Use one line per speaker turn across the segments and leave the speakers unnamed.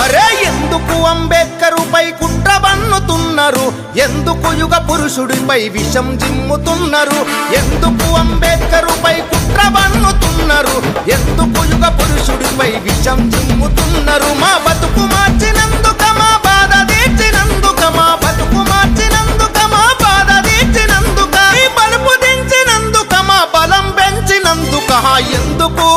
అరే ఎందుకు అంబేద్కరుపై కుట్ర బన్నుతున్నారు ఎందుకు యుగ పురుషుడిపై విషం జిమ్ముతున్నారు? ఎందుకు అంబేద్కరుపై కుట్ర బన్నుతున్నారు ఎందుకు ఎందుకు?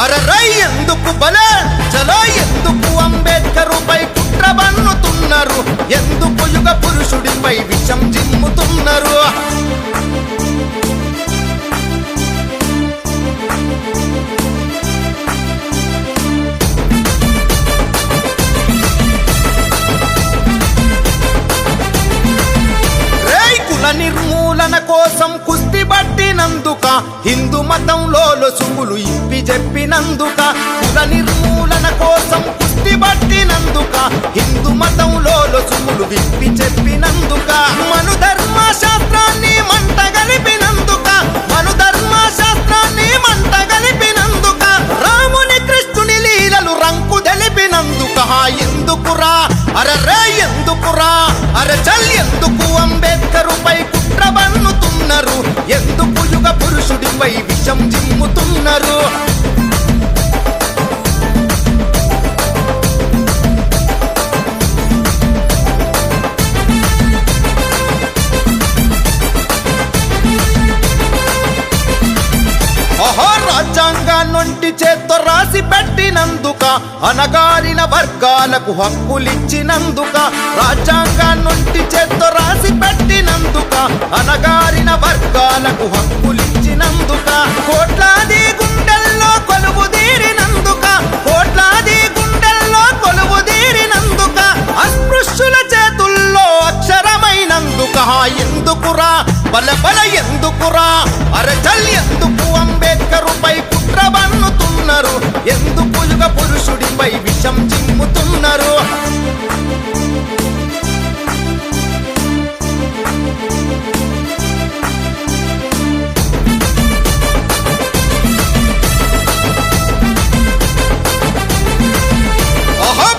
అరరై ఎందుకు? బలే చలో ఎందుకు? అంబేద్కరుపై కుట్ర బన్నుతున్నారు. ఎందుకు యుగ పురుషుడిపై విషం జిమ్ముతున్నారు? మతంలో ఇప్పి చెప్పినందుక కుల నిర్మూలన కోసం కుస్తీ బట్టి రాజ్యాంగాన్నొంటి చేత్తో రాసి పెట్టినందుక అనగారిన వర్గాలకు హక్కులిచ్చినందుక రాజ్యాంగాన్నొంటి చేత్తో రాసి పెట్టినందుక అనగారిన వర్గాలకు హక్కులిచ్చినందుక కోట్లాది గుండెల్లో కొలువు తీరినందుక కోట్లాది గుండెల్లో కొలువు తీరినందుక అస్పృశ్యుల చేతుల్లో అక్షరమైనందుక ఎందుకురా? బల బల పురుషుడిపై విషం చిమ్ముతున్నారు.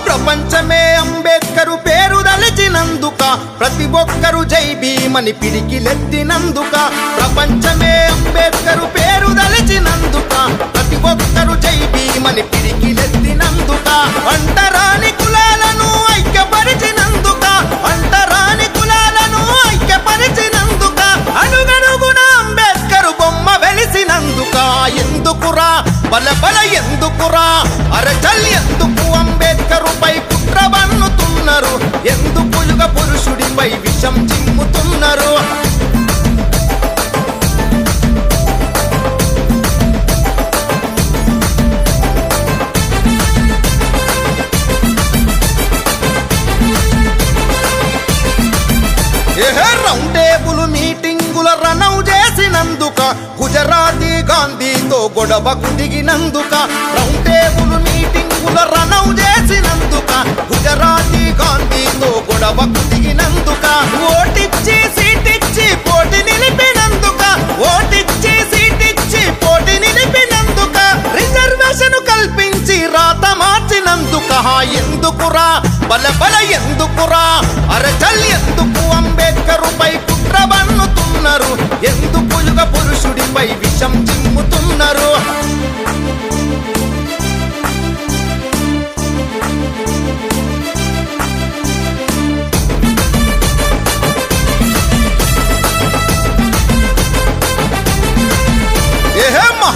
ప్రపంచమే అంబేద్కరు పేరు దలిచినందుక ప్రతి ఒక్కరు జై భీమని పిడికిలెత్తినందుక ప్రపంచమే అంబేద్కరు పేరు దలిచినందుక ప్రతి ఎందుకురా? బల బల ఎందుకురా? అరచల్ ఎందుకు అంబేద్కరుపై కుట్ర బన్నుతున్నారు ఎందుకు యుగ పురుషుడిపై విషం చిమ్ముతున్నారు? రౌండ్ టేబుల్ మీటింగుల రనౌ చేసినందుక గుజరాతీ గాంధీ గొడవకు దిగినందుక రౌండ్ టేబుల్ మీటింగుల రనౌ చేసినందుక గుజరాతీ గాంధీతో గొడవకు దిగినందుక ఓటిచ్చి సీటిచ్చి పోటీ నిలిపినందుక ఓటిచ్చి సీటిచ్చి పోటీ నిలిపినందుక రిజర్వేషన్ కల్పించి రాత మార్చినందుక ఎందుకురా? బల బల ఎందుకురా?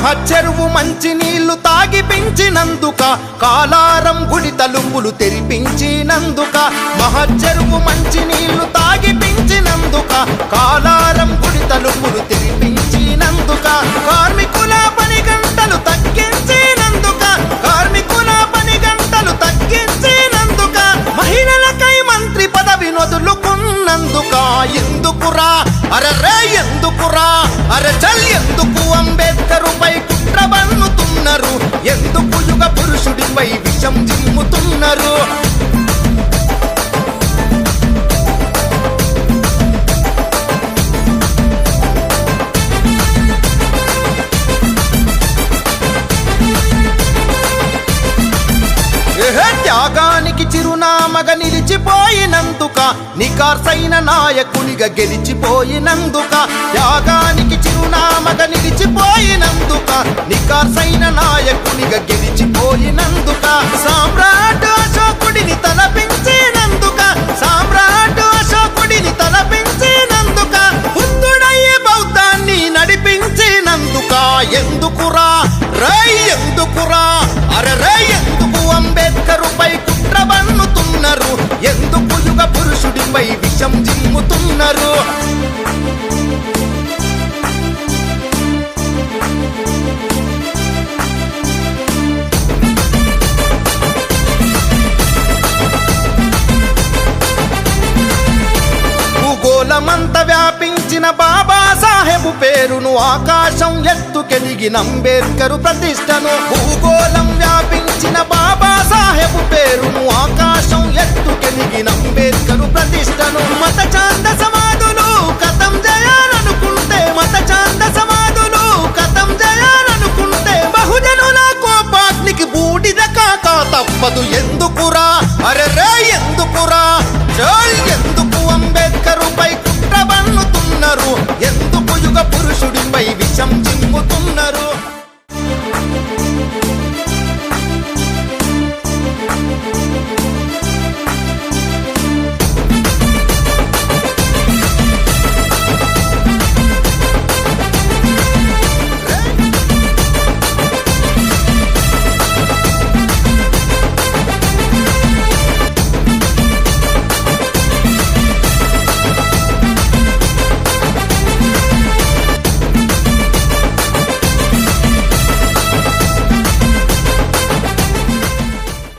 చెరువు మంచి నీళ్ళు తాగి పెంచినందుక కాలారం గుడి తలుపులు తెరిపించినందుక మహచెరువు మంచి నీళ్ళు తాగి పెంచినందుక కాలారం గుడి చిరునామగా నిలిచిపోయినందుక నికార్సైన నాయకునిగా గెలిచిపోయినందుక యాగానికి చిరునామగా నిలిచిపోయినందుక నికార్సైన నాయకునిగా గెలిచిపోయినందుక సామ్రాట్ అశోకుడిని తలపించినందుక సామ్రాట్ అశోకుడిని తలపించినందుక బుద్ధుడయ్యే బౌద్ధాన్ని నడిపించినందుక ఎందుకురా? రై ఎందుకురా? అరే రై ఎందుకు అంబేద్కరుపై పురుషుడిపై విషం జిమ్ముతున్నారు భూగోళమంత వ్యాపించిన బాబా సాహెబు పేరును ఆకాశం ఎత్తుకెదిగిన అంబేద్కరు ప్రతిష్టను. భూగోళం వ్యాపించిన బాబా సాహెబు పేరును ఆకాశం ఎత్తుకెదిగిన అంబేద్కరు ప్రతిష్టను మత చాంద